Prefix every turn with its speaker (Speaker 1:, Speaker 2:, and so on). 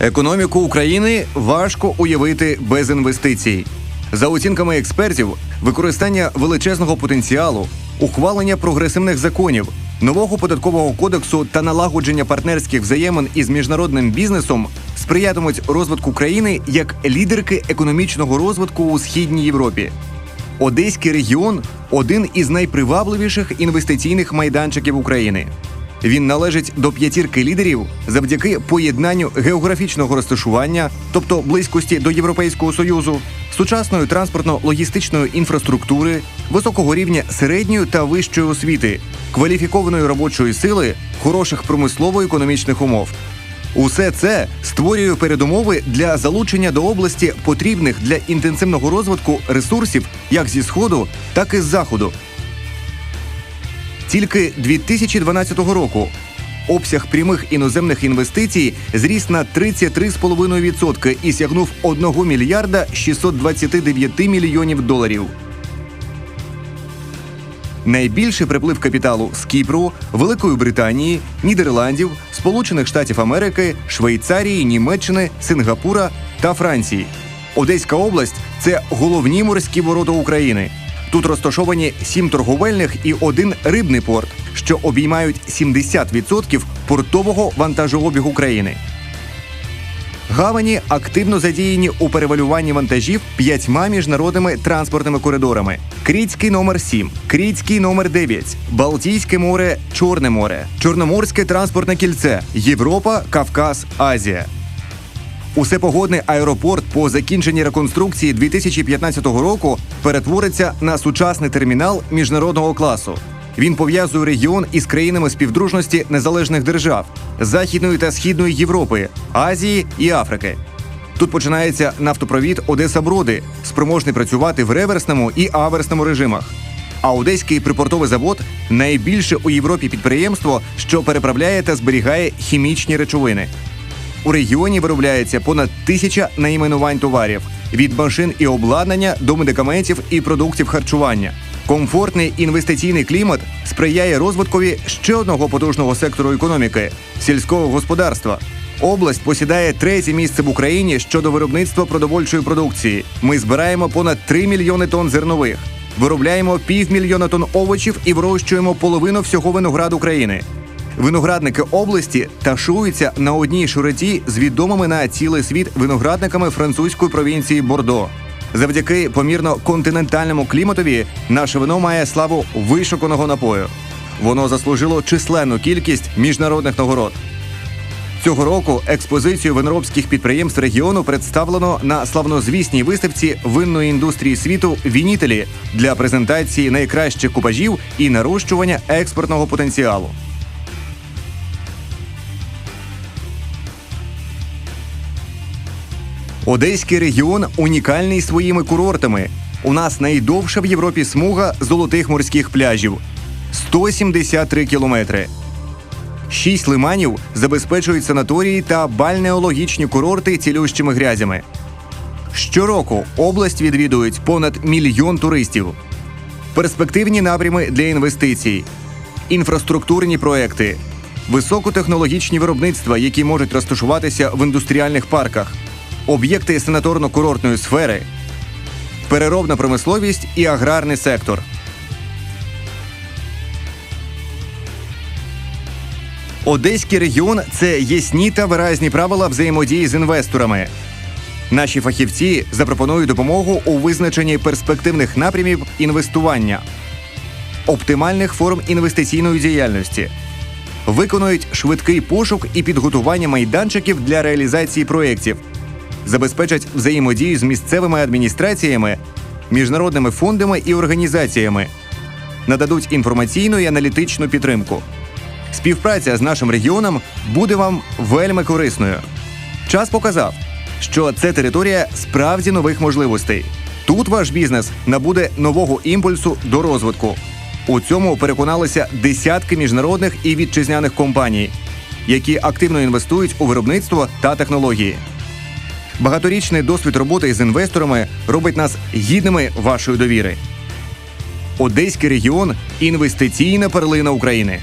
Speaker 1: Економіку України важко уявити без інвестицій. За оцінками експертів, використання величезного потенціалу, ухвалення прогресивних законів, нового податкового кодексу та налагодження партнерських взаємин із міжнародним бізнесом сприятимуть розвитку країни як лідерки економічного розвитку у східній Європі. Одеський регіон один із найпривабливіших інвестиційних майданчиків України. Він належить до п'ятірки лідерів завдяки поєднанню географічного розташування, тобто близькості до Європейського союзу, сучасної транспортно-логістичної інфраструктури, високого рівня середньої та вищої освіти, кваліфікованої робочої сили, хороших промислово-економічних умов. Усе це створює передумови для залучення до області потрібних для інтенсивного розвитку ресурсів як зі сходу, так і з заходу. Тільки 2012 року обсяг прямих іноземних інвестицій зріс на 33,5% і сягнув 1 мільярда 629 мільйонів доларів. Найбільший приплив капіталу з Кіпру, Великої Британії, Нідерландів, Сполучених Штатів Америки, Швейцарії, Німеччини, Сингапура та Франції. Одеська область це головні морські ворота України. Тут розташовані сім торговельних і один рибний порт, що обіймають 70% портового вантажообігу країни. Гавані активно задіяні у перевалюванні вантажів п'ятьма міжнародними транспортними коридорами: Крітський номер 7 Крітський номер 9 Балтійське море, Чорне море, Чорноморське транспортне кільце, Європа, Кавказ, Азія. Усепогодний аеропорт по закінченні реконструкції 2015 року перетвориться на сучасний термінал міжнародного класу. Він пов'язує регіон із країнами співдружності незалежних держав Західної та Східної Європи, Азії і Африки. Тут починається нафтопровід Одеса Броди, спроможний працювати в реверсному і аверсному режимах. А Одеський припортовий завод найбільше у Європі підприємство, що переправляє та зберігає хімічні речовини. У регіоні виробляється понад тисяча найменувань товарів від машин і обладнання до медикаментів і продуктів харчування. Комфортний інвестиційний клімат сприяє розвиткові ще одного потужного сектору економіки сільського господарства. Область посідає третє місце в Україні щодо виробництва продовольчої продукції. Ми збираємо понад 3 мільйони тонн зернових, виробляємо півмільйона тонн овочів і вирощуємо половину всього винограду країни. Виноградники області ташуються на одній широті з відомими на цілий світ виноградниками французької провінції Бордо. Завдяки помірно континентальному кліматові наше вино має славу вишуканого напою. Воно заслужило численну кількість міжнародних нагород. Цього року експозицію виноробських підприємств регіону представлено на славнозвісній виставці винної індустрії світу Вінітелі для презентації найкращих купажів і нарощування експортного потенціалу. Одеський регіон унікальний своїми курортами. У нас найдовша в Європі смуга золотих морських пляжів 173 кілометри. Шість лиманів забезпечують санаторії та бальнеологічні курорти цілющими грязями. Щороку область відвідують понад мільйон туристів. Перспективні напрями для інвестицій, інфраструктурні проекти, високотехнологічні виробництва, які можуть розташуватися в індустріальних парках, об'єкти санаторно-курортної сфери, переробна промисловість і аграрний сектор. Одеський регіон це ясні та виразні правила взаємодії з інвесторами. Наші фахівці запропонують допомогу у визначенні перспективних напрямів інвестування, оптимальних форм інвестиційної діяльності, виконують швидкий пошук і підготування майданчиків для реалізації проєктів, забезпечать взаємодію з місцевими адміністраціями, міжнародними фондами і організаціями, нададуть інформаційну і аналітичну підтримку. Співпраця з нашим регіоном буде вам вельми корисною. Час показав, що це територія справді нових можливостей. Тут ваш бізнес набуде нового імпульсу до розвитку. У цьому переконалися десятки міжнародних і вітчизняних компаній, які активно інвестують у виробництво та технології. Багаторічний досвід роботи з інвесторами робить нас гідними вашої довіри. Одеський регіон інвестиційна перлина України.